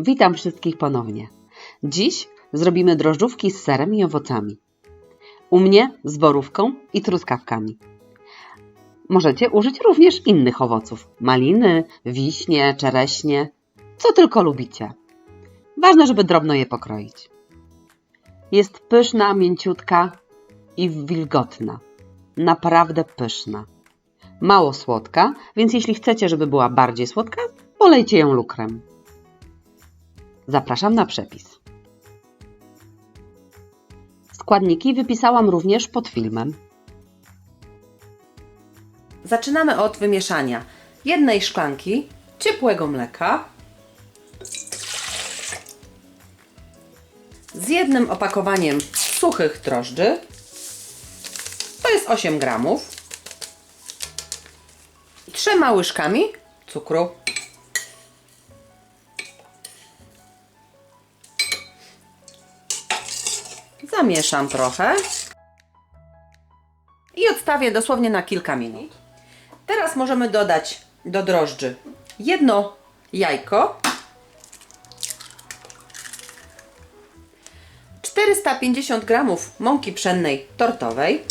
Witam wszystkich ponownie. Dziś zrobimy drożdżówki z serem i owocami. U mnie z borówką i truskawkami. Możecie użyć również innych owoców: maliny, wiśnie, czereśnie, co tylko lubicie. Ważne, żeby drobno je pokroić. Jest pyszna, mięciutka i wilgotna. Naprawdę pyszna. Mało słodka, więc jeśli chcecie, żeby była bardziej słodka, polejcie ją lukrem. Zapraszam na przepis. Składniki wypisałam również pod filmem. Zaczynamy od wymieszania jednej szklanki ciepłego mleka z jednym opakowaniem suchych drożdży. To jest 8 gramów. Trzema łyżkami cukru. Zamieszam trochę i odstawię dosłownie na kilka minut. Teraz możemy dodać do drożdży jedno jajko, 450 gramów mąki pszennej tortowej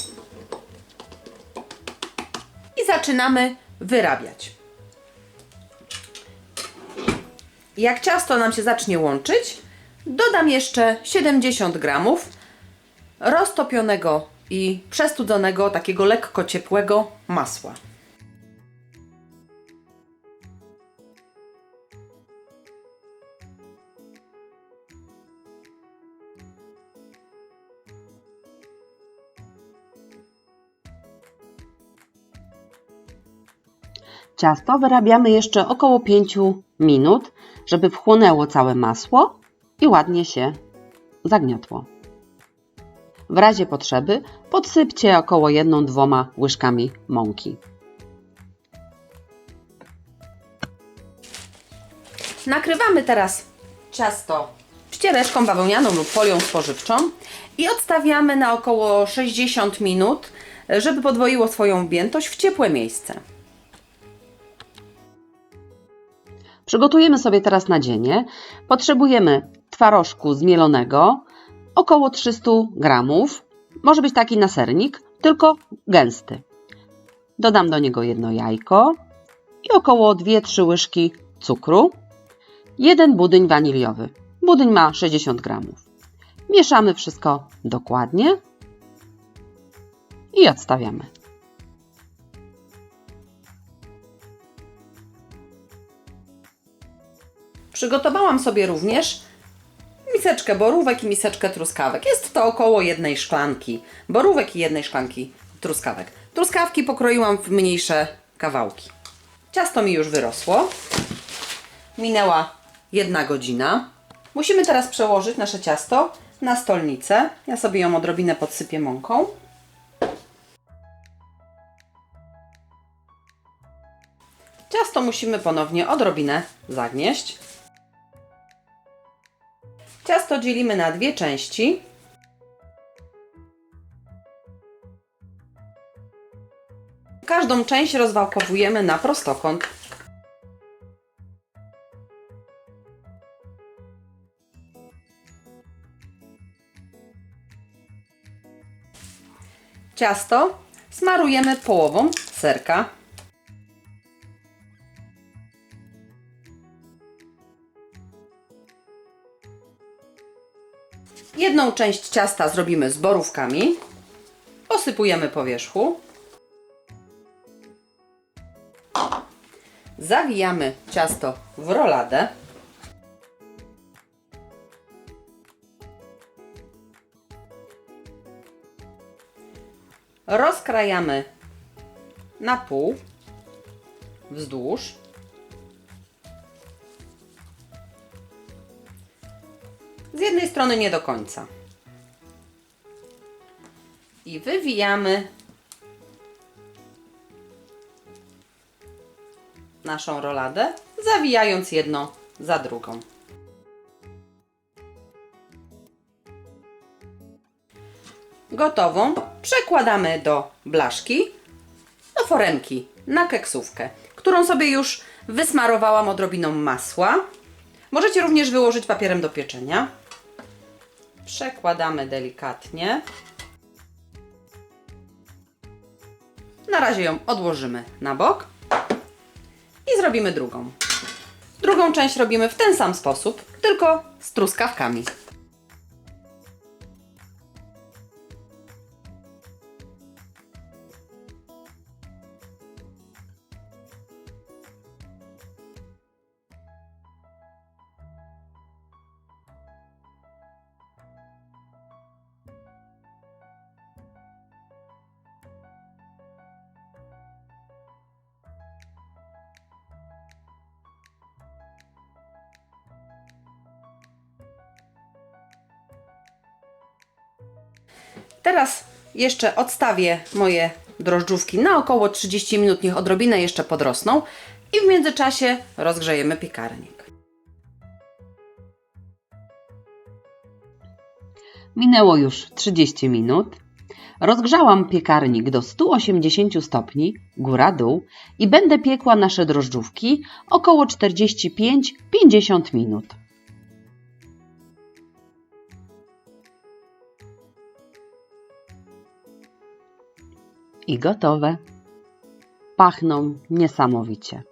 i zaczynamy wyrabiać. Jak ciasto nam się zacznie łączyć, dodam jeszcze 70 gramów roztopionego i przestudzonego, takiego lekko ciepłego masła. Ciasto wyrabiamy jeszcze około 5 minut, żeby wchłonęło całe masło i ładnie się zagniotło. W razie potrzeby podsypcie około 1-2 łyżkami mąki. Nakrywamy teraz ciasto ściereczką bawełnianą lub folią spożywczą i odstawiamy na około 60 minut, żeby podwoiło swoją objętość w ciepłe miejsce. Przygotujemy sobie teraz nadzienie. Potrzebujemy twarożku zmielonego, około 300 gramów. Może być taki nasernik, tylko gęsty. Dodam do niego jedno jajko i około 2-3 łyżki cukru. Jeden budyń waniliowy. Budyń ma 60 gramów. Mieszamy wszystko dokładnie i odstawiamy. Przygotowałam sobie również miseczkę borówek i miseczkę truskawek. Jest to około jednej szklanki borówek i jednej szklanki truskawek. Truskawki pokroiłam w mniejsze kawałki. Ciasto mi już wyrosło. Minęła jedna godzina. Musimy teraz przełożyć nasze ciasto na stolnicę. Ja sobie ją odrobinę podsypię mąką. Ciasto musimy ponownie odrobinę zagnieść. Ciasto dzielimy na dwie części. Każdą część rozwałkowujemy na prostokąt. Ciasto smarujemy połową serka. Jedną część ciasta zrobimy z borówkami. Posypujemy po wierzchu. Zawijamy ciasto w roladę. Rozkrajamy na pół wzdłuż. Z jednej strony nie do końca. I wywijamy naszą roladę, zawijając jedną za drugą. Gotową przekładamy do blaszki, do foremki na keksówkę, którą sobie już wysmarowałam odrobiną masła Możecie również wyłożyć papierem do pieczenia. Przekładamy delikatnie. Na razie ją odłożymy na bok i zrobimy drugą. Drugą część robimy w ten sam sposób, tylko z truskawkami. Teraz jeszcze odstawię moje drożdżówki na około 30 minut, niech odrobinę jeszcze podrosną i w międzyczasie rozgrzejemy piekarnik. Minęło już 30 minut. Rozgrzałam piekarnik do 180 stopni, góra-dół i będę piekła nasze drożdżówki około 45-50 minut. I gotowe. Pachną niesamowicie.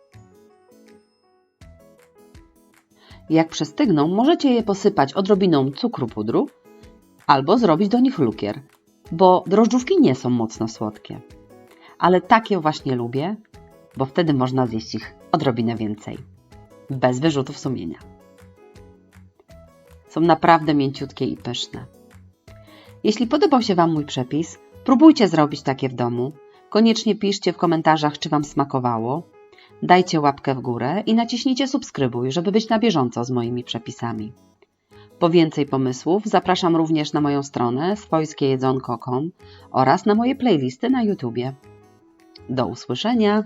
Jak przestygną, możecie je posypać odrobiną cukru pudru albo zrobić do nich lukier, bo drożdżówki nie są mocno słodkie. Ale takie właśnie lubię, bo wtedy można zjeść ich odrobinę więcej. Bez wyrzutów sumienia. Są naprawdę mięciutkie i pyszne. Jeśli podobał się Wam mój przepis, próbujcie zrobić takie w domu. Koniecznie piszcie w komentarzach, czy Wam smakowało. Dajcie łapkę w górę i naciśnijcie subskrybuj, żeby być na bieżąco z moimi przepisami. Po więcej pomysłów zapraszam również na moją stronę swojskiejedzonko.com oraz na moje playlisty na YouTubie. Do usłyszenia!